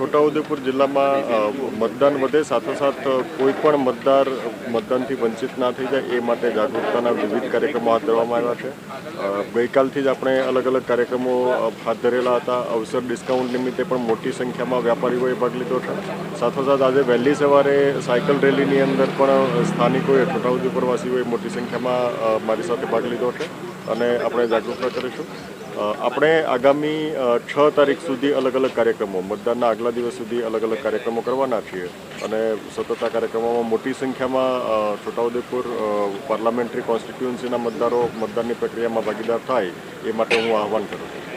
છોટાઉદેપુર જિલ્લામાં મતદાન વધે, સાથોસાથ કોઈ પણ મતદાર મતદાનથી વંચિત ના થઈ જાય, એ માટે જાગૃતતાના વિવિધ કાર્યક્રમો હાથ ધરવામાં આવ્યા છે. ગઈકાલથી જ આપણે અલગ અલગ કાર્યક્રમો હાથ ધરેલા હતા. અવસર ડિસ્કાઉન્ટ નિમિત્તે પણ મોટી સંખ્યામાં વેપારીઓએ ભાગ લીધો છે. સાથોસાથ આજે વહેલી સવારે સાયકલ રેલીની અંદર પણ સ્થાનિકોએ, છોટાઉદેપુરવાસીઓએ મોટી સંખ્યામાં મારી સાથે ભાગ લીધો છે અને આપણે જાગૃતતા કરીશું. આપણે આગામી છ તારીખ સુધી અલગ અલગ કાર્યક્રમો, મતદાનના આગલા દિવસ સુધી અલગ અલગ કાર્યક્રમો કરવાના છીએ. અને સતત આ કાર્યક્રમોમાં મોટી સંખ્યામાં છોટાઉદેપુર પાર્લામેન્ટરી કોન્સ્ટિટ્યુઅન્સીના મતદારો મતદાનની પ્રક્રિયામાં ભાગીદાર થાય, એ માટે હું આહવાન કરું છું.